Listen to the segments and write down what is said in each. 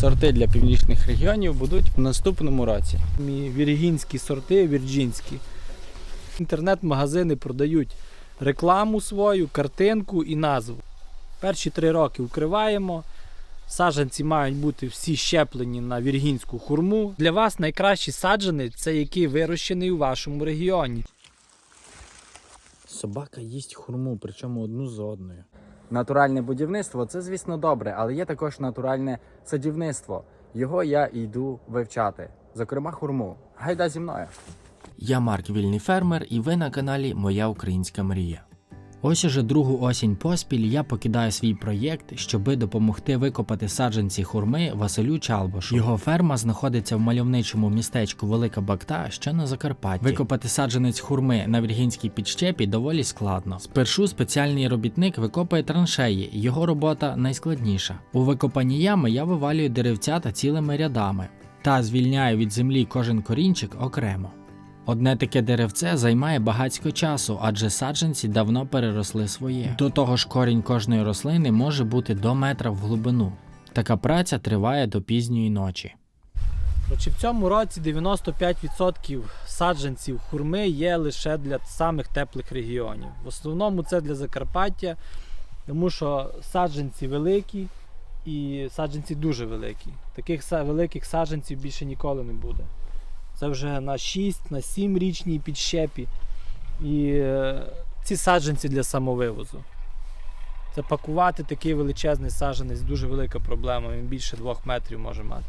Сорти для північних регіонів будуть в наступному році. Віргінські сорти, вірджинські. Інтернет-магазини продають рекламу свою, картинку і назву. Перші три роки укриваємо. Саджанці мають бути всі щеплені на віргінську хурму. Для вас найкращий саджанець це який вирощений у вашому регіоні. Собака їсть хурму, причому одну за одною. Натуральне будівництво це, звісно, добре, але є також натуральне садівництво. Його я йду вивчати. Зокрема, хурму. Гайда зі мною. Я Марк Вільний фермер, і ви на каналі Моя Українська Мрія. Ось уже другу осінь поспіль я покидаю свій проєкт, щоби допомогти викопати саджанці хурми Василю Чалбошу. Його ферма знаходиться в мальовничому містечку Велика Бакта, що на Закарпатті. Викопати саджанець хурми на віргінській підщепі доволі складно. Спершу спеціальний робітник викопує траншеї, його робота найскладніша. У викопанні ями я вивалюю деревцята цілими рядами та звільняю від землі кожен корінчик окремо. Одне таке деревце займає багатько часу, адже саджанці давно переросли своє. До того ж, корінь кожної рослини може бути до метра в глибину. Така праця триває до пізньої ночі. Коротше, в цьому році 95% саджанців хурми є лише для самих теплих регіонів. В основному це для Закарпаття, тому що саджанці великі і саджанці дуже великі. Таких великих саджанців більше ніколи не буде. Це вже на 6, на 7 річній підщепі. І е, ці саджанці для самовивозу. Це пакувати такий величезний саджанець дуже велика проблема. Він більше 2 метрів може мати.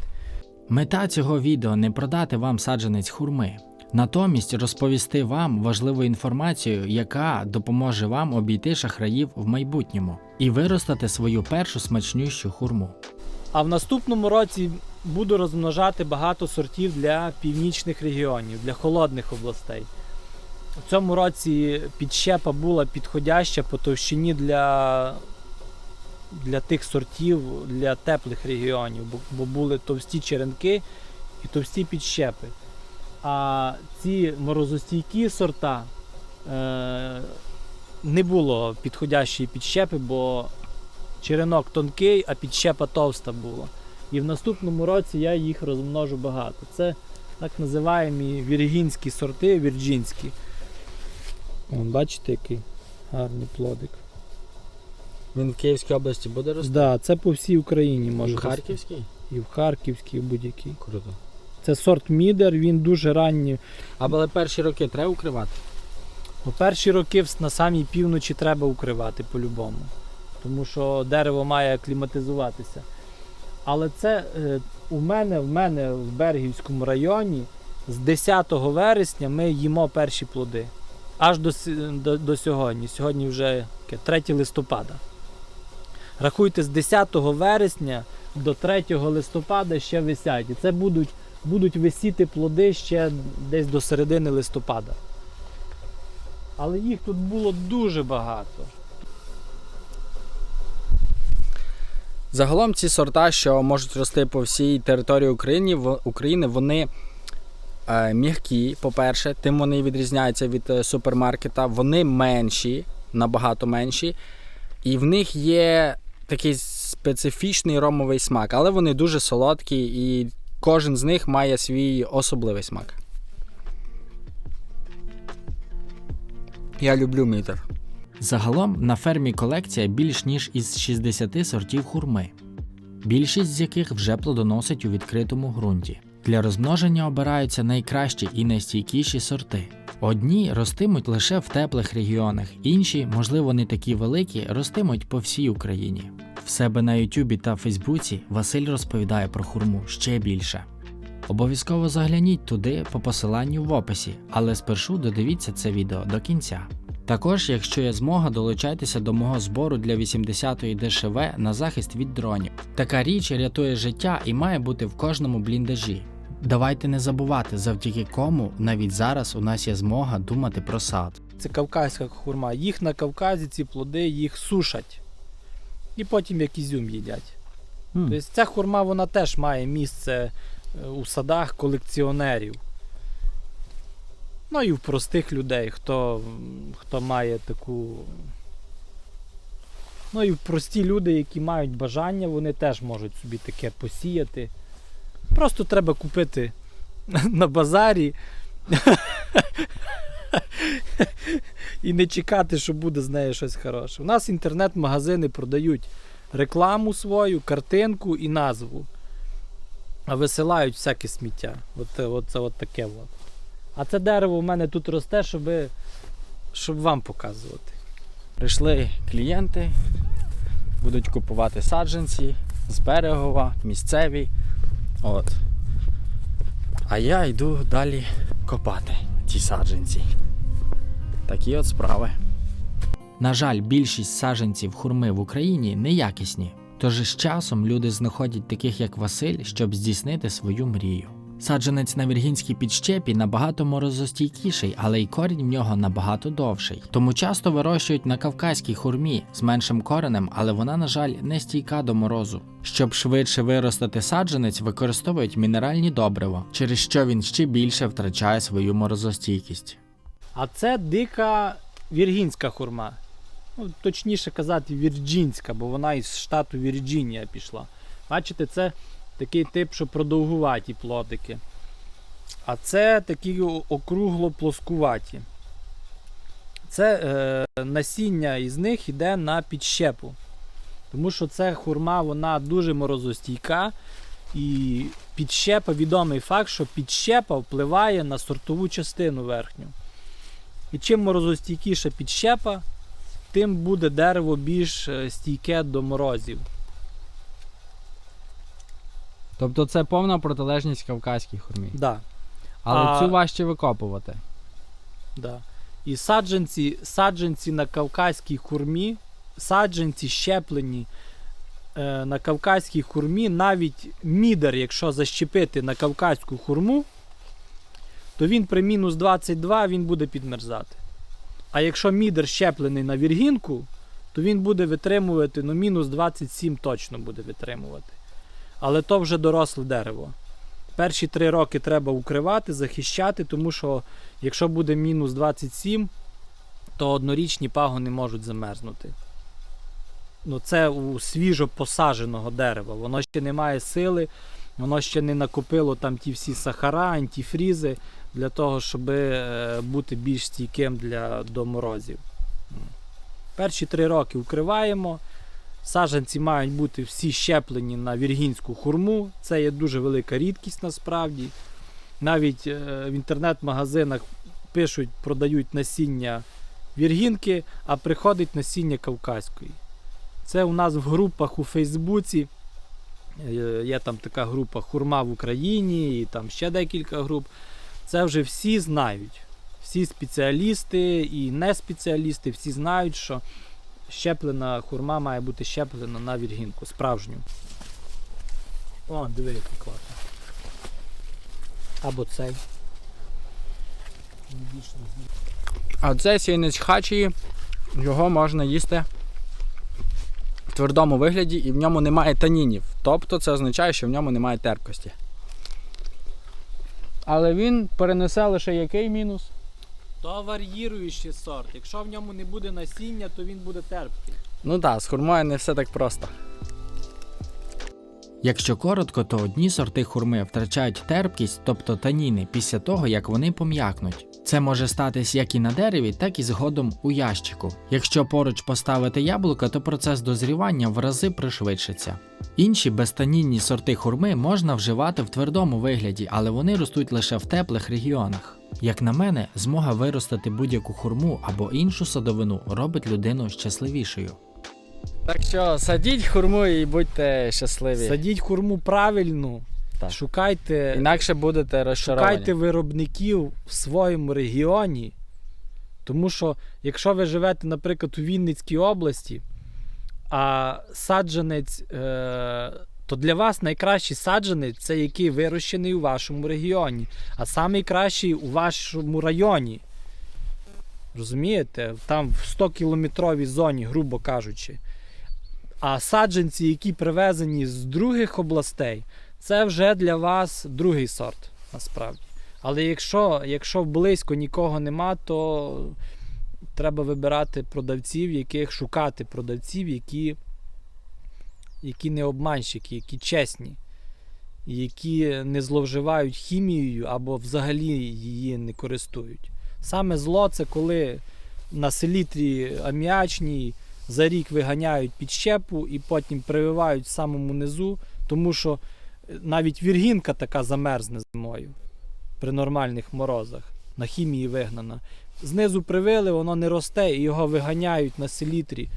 Мета цього відео не продати вам саджанець хурми, натомість розповісти вам важливу інформацію, яка допоможе вам обійти шахраїв в майбутньому і виростати свою першу смачнющу хурму. А в наступному році буду розмножати багато сортів для північних регіонів, для холодних областей. У цьому році підщепа була підходяща по товщині для, для тих сортів для теплих регіонів, бо, бо були товсті черенки і товсті підщепи. А ці морозостійкі сорта е, не було підходящої підщепи, бо черенок тонкий, а підщепа товста була. І в наступному році я їх розмножу багато. Це так називаємо віргінські сорти, вірджинські. Вон, бачите, який гарний плодик. Він в Київській області буде рости? Да, це по всій Україні може. І в рости. Харківській? І в Харківській, і в будь-якій. Круто. Це сорт мідер, він дуже ранній. Але перші роки треба укривати. У перші роки на самій півночі треба укривати по-любому. Тому що дерево має акліматизуватися. Але це е, у мене, в мене в Бергівському районі з 10 вересня ми їмо перші плоди. Аж до, до, до сьогодні. Сьогодні вже 3 листопада. Рахуйте, з 10 вересня до 3 листопада ще висять. І це будуть, будуть висіти плоди ще десь до середини листопада. Але їх тут було дуже багато. Загалом ці сорта, що можуть рости по всій території України, України вони е, м'які, по-перше, тим вони відрізняються від е, супермаркета. Вони менші, набагато менші, і в них є такий специфічний ромовий смак, але вони дуже солодкі, і кожен з них має свій особливий смак. Я люблю мітер. Загалом на фермі колекція більш ніж із 60 сортів хурми, більшість з яких вже плодоносить у відкритому ґрунті. Для розмноження обираються найкращі і найстійкіші сорти. Одні ростимуть лише в теплих регіонах, інші, можливо, не такі великі, ростимуть по всій Україні. В себе на Ютубі та Фейсбуці Василь розповідає про хурму ще більше. Обов'язково загляніть туди по посиланню в описі, але спершу додивіться це відео до кінця. Також, якщо є змога, долучайтеся до мого збору для 80-ї ДШВ на захист від дронів. Така річ рятує життя і має бути в кожному бліндажі. Давайте не забувати, завдяки кому навіть зараз у нас є змога думати про сад. Це кавказька хурма. Їх на Кавказі ці плоди їх сушать. І потім як ізюм їдять. Тобто ця хурма вона теж має місце е, у садах колекціонерів. Ну і в простих людей, хто, хто має таку Ну і в прості люди, які мають бажання, вони теж можуть собі таке посіяти. Просто треба купити на базарі і не чекати, що буде з нею щось хороше. У нас інтернет-магазини продають рекламу свою, картинку і назву. А висилають всяке сміття. От, от от таке. От. А це дерево у мене тут росте, щоб, щоб вам показувати. Прийшли клієнти, будуть купувати саджанці з берегова, місцеві. От. А я йду далі копати ті саджанці. Такі от справи. На жаль, більшість саджанців хурми в Україні неякісні, тож з часом люди знаходять таких як Василь, щоб здійснити свою мрію. Саджанець на віргінській підщепі набагато морозостійкіший, але й корінь в нього набагато довший. Тому часто вирощують на кавказькій хурмі з меншим коренем, але вона, на жаль, не стійка до морозу. Щоб швидше виростити саджанець, використовують мінеральні добрива, через що він ще більше втрачає свою морозостійкість. А це дика віргінська хурма. Ну, точніше казати, вірджинська, бо вона із штату Вірджинія пішла. Бачите, це такий тип, що продовгуваті плодики. А це такі округло-плоскуваті. Це е, насіння із них йде на підщепу. Тому що це хурма, вона дуже морозостійка. І підщепа, відомий факт, що підщепа впливає на сортову частину верхню. І чим морозостійкіша підщепа, тим буде дерево більш е, стійке до морозів. Тобто це повна протилежність кавказькій хурмі. Да, Але А- цю важче викопувати. да. І саджанці, саджанці на кавказькій хурмі, саджанці щеплені е, на кавказькій хурмі, навіть мідер, якщо защепити на кавказьку хурму, то він при мінус 22 він буде підмерзати. А якщо мідер щеплений на віргінку, то він буде витримувати, ну мінус 27 точно буде витримувати. Але то вже доросле дерево. Перші три роки треба укривати, захищати, тому що якщо буде мінус 27, то однорічні пагони можуть замерзнути. Ну, це у свіжо посадженого дерева. Воно ще не має сили, воно ще не накопило там ті всі сахара, антифрізи для того, щоб е, бути більш стійким для, до морозів. Перші три роки укриваємо. Саджанці мають бути всі щеплені на віргінську хурму. Це є дуже велика рідкість насправді. Навіть е, в інтернет-магазинах пишуть, продають насіння віргінки, а приходить насіння кавказької. Це у нас в групах у Фейсбуці. е, Є там така група Хурма в Україні і там ще декілька груп. Це вже всі знають. Всі спеціалісти і не спеціалісти, всі знають, що щеплена хурма має бути щеплена на віргінку, справжню. О, диви, який класний. Або цей. А цей сінець хачії, його можна їсти в твердому вигляді і в ньому немає танінів. Тобто це означає, що в ньому немає терпкості. Але він перенесе лише який мінус? То вар'їруючий сорт. Якщо в ньому не буде насіння, то він буде терпкий. Ну так, з хурмою не все так просто. Якщо коротко, то одні сорти хурми втрачають терпкість, тобто таніни, після того, як вони пом'якнуть. Це може статись як і на дереві, так і згодом у ящику. Якщо поруч поставити яблука, то процес дозрівання в рази пришвидшиться. Інші безтанінні сорти хурми можна вживати в твердому вигляді, але вони ростуть лише в теплих регіонах. Як на мене, змога виростити будь-яку хурму або іншу садовину робить людину щасливішою. Так що садіть хурму і будьте щасливі. Садіть хурму правильно, Так. шукайте, Інакше будете розчаровані. шукайте виробників в своєму регіоні. Тому що, якщо ви живете, наприклад, у Вінницькій області, а саджанець, е, то для вас найкращий саджанець це який вирощений у вашому регіоні, а найкращий у вашому районі. Розумієте? Там в 100-кілометровій зоні, грубо кажучи. А саджанці, які привезені з других областей, це вже для вас другий сорт, насправді. Але якщо, якщо близько нікого нема, то треба вибирати продавців, яких шукати продавців, які, які не обманщики, які чесні, які не зловживають хімією або взагалі її не користують. Саме зло це коли на селітрі аміачній за рік виганяють під щепу і потім прививають в самому низу, тому що навіть віргінка така замерзне зимою при нормальних морозах, на хімії вигнана. Знизу привили, воно не росте, і його виганяють на селітрі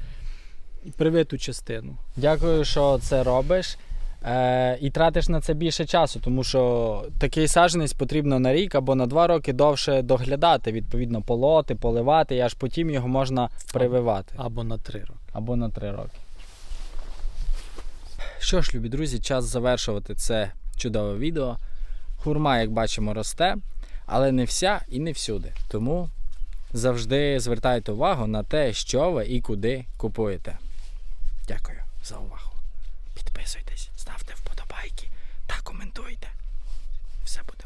привиту частину. Дякую, що це робиш. Е, і тратиш на це більше часу, тому що такий саджанець потрібно на рік або на два роки довше доглядати, відповідно, полоти, поливати, і аж потім його можна прививати. Або на три роки. або на 3 роки. Що ж, любі друзі, час завершувати це чудове відео. Хурма, як бачимо, росте, але не вся і не всюди. Тому завжди звертайте увагу на те, що ви і куди купуєте. Дякую за увагу. Підписуйтесь, ставте вподобайки та коментуйте. Все буде.